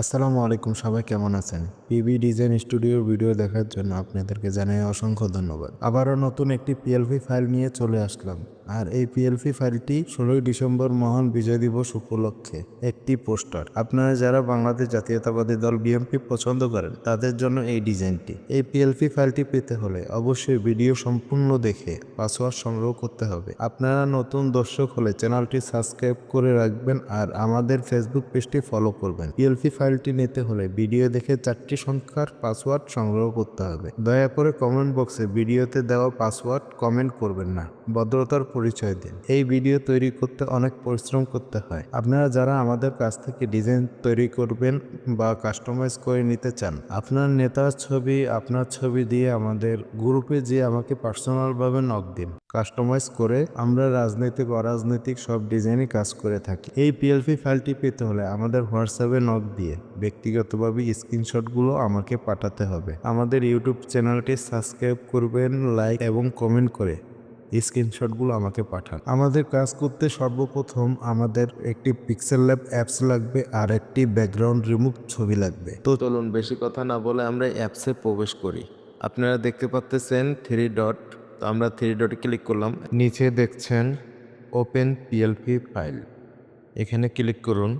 আসসালামু আলাইকুম, সবাই কেমন আছেন? পিবি ডিজাইন স্টুডিওর ভিডিও দেখার জন্য আপনাদেরকে জানাই অসংখ্য ধন্যবাদ। আবারও নতুন একটি পিএলভি ফাইল নিয়ে চলে আসলাম। আর এই পিএলপি ফাইলটি ষোলোই ডিসেম্বর মহান বিজয় দিবস উপলক্ষে একটি পোস্টার। আপনারা যারা বাংলাদেশ জাতীয়তাবাদী দল বিএনপি পছন্দ করেন, তাদের জন্য এই ডিজাইনটি। এই পিএলপি ফাইলটি পেতে হলে অবশ্যই ভিডিও সম্পূর্ণ দেখে পাসওয়ার্ড সংগ্রহ করতে হবে। আপনারা নতুন দর্শক হলে চ্যানেলটি সাবস্ক্রাইব করে রাখবেন আর আমাদের ফেসবুক পেজটি ফলো করবেন। পিএলপি ফাইলটি নিতে হলে ভিডিও দেখে চারটি সংখ্যার পাসওয়ার্ড সংগ্রহ করতে হবে। দয়া করে কমেন্ট বক্সে ভিডিওতে দেওয়া পাসওয়ার্ড কমেন্ট করবেন না। ভদ্রতার পরিচয় দিন। এই ভিডিও তৈরি করতে অনেক পরিশ্রম করতে হয়। আপনারা যারা আমাদের কাছ থেকে ডিজাইন তৈরি করবেন বা কাস্টমাইজ করে নিতে চান, আপনার নেতার ছবি, আপনার ছবি দিয়ে আমাদের গ্রুপে যে আমাকে পার্সোনালভাবে নক দিন। কাস্টমাইজ করে আমরা রাজনৈতিক, অরাজনৈতিক সব ডিজাইনই কাজ করে থাকি। এই পিএলপি ফাইলটি পেতে হলে আমাদের হোয়াটসঅ্যাপে নক দিয়ে ব্যক্তিগতভাবে স্ক্রিনশটগুলো আমাকে পাঠাতে হবে। আমাদের ইউটিউব চ্যানেলটি সাবস্ক্রাইব করবেন, লাইক এবং কমেন্ট করে। স্ক্রিনশটগুলো আমাকে পাঠান। আমাদের কাজ করতে সর্বপ্রথম আমাদের একটি পিক্সেল ল্যাব অ্যাপস লাগবে আর একটি ব্যাকগ্রাউন্ড রিমুভ ছবি লাগবে। তো চলুন বেশি কথা না বলে আমরা অ্যাপসে প্রবেশ করি। আপনারা দেখতে পাচ্তেছেন থ্রি ডট তো আমরা থ্রি ডটে ক্লিক করলাম। নিচে দেখছেন ওপেন পিএলপি ফাইল এখানে ক্লিক করুন।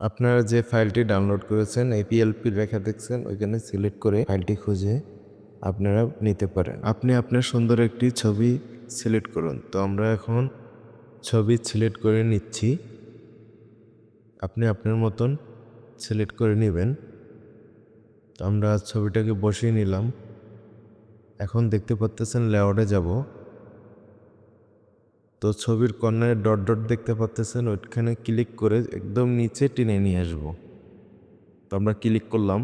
আপনারা যে ফাইলটি ডাউনলোড করেছেন, এই পিএলপি রেখা দেখছেন, ওইখানে সিলেক্ট করে ফাইলটি খুঁজে আপনারা নিতে পারেন। আপনি আপনার সুন্দর একটি ছবি সিলেক্ট করুন। তো আমরা এখন ছবি সিলেক্ট করে নিচ্ছি। আপনি আপনার মতন সিলেক্ট করে নেবেন। তো আমরা ছবিটাকে বসিয়ে নিলাম। এখন দেখতে পাচ্তেছেন লেআউটে যাব। তো ছবির কর্নারে ডট ডট দেখতে পাচ্তেছেন ওইখানে ক্লিক করে একদম নিচে টেনে নিয়ে আসব। তো আমরা ক্লিক করলাম,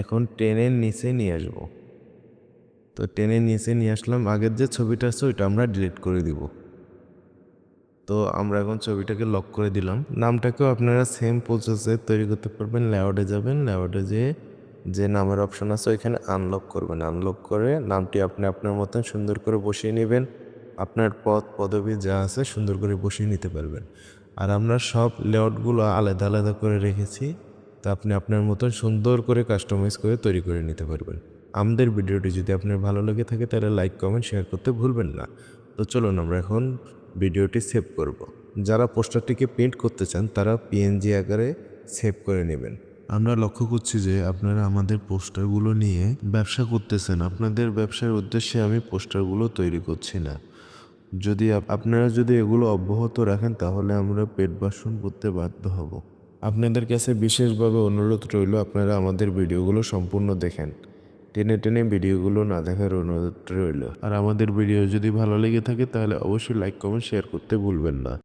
এখন টেনের নিচে নিয়ে আসব। তো টেনের নিচে নিয়ে আসলাম, আগের যে ছবিটা আছে ওইটা আমরা ডিলিট করে দিব। তো আমরা এখন ছবিটাকে লক করে দিলাম। নামটাকেও আপনারা সেম প্রসেসে তৈরি করতে পারবেন লেআউটে যাবেন লেআউটে যেয়ে যে নামের অপশন আছে ওইখানে আনলক করবেন। আনলক করে নামটি আপনি আপনার মতন সুন্দর করে বসিয়ে নেবেন। আপনার পদ পদবি যা আছে সুন্দর করে বসিয়ে নিতে পারবেন। আর আমরা সব লেআউটগুলো আলাদা আলাদা করে রেখেছি। তা আপনি আপনার মতন সুন্দর করে কাস্টমাইজ করে তৈরি করে নিতে পারবেন। আমাদের ভিডিওটি যদি আপনার ভালো লেগে থাকে তাহলে লাইক, কমেন্ট, শেয়ার করতে ভুলবেন না। তো চলুন আমরা এখন ভিডিওটি সেভ করব। যারা পোস্টারটিকে প্রিন্ট করতে চান তারা পিএনজি আকারে সেভ করে নেবেন। আমরা লক্ষ্য করছি যে আপনারা আমাদের পোস্টারগুলো নিয়ে ব্যবসা করতেছেন। আপনাদের ব্যবসার উদ্দেশ্যে আমি পোস্টারগুলো তৈরি করছি না। যদি আপ- আপনারা যদি এগুলো অব্যাহত রাখেন, তাহলে আমরা পেট বাসন করতে বাধ্য হব। আপনাদের কাছে বিশেষভাবে অনুরোধ রইল, আপনারা আমাদের ভিডিওগুলো সম্পূর্ণ দেখেন। টেনে টেনে ভিডিওগুলো না দেখার অনুরোধ রইল। আর আমাদের ভিডিও যদি ভালো লেগে থাকে, তাহলে অবশ্যই লাইক কমেন্ট শেয়ার করতে ভুলবেন না।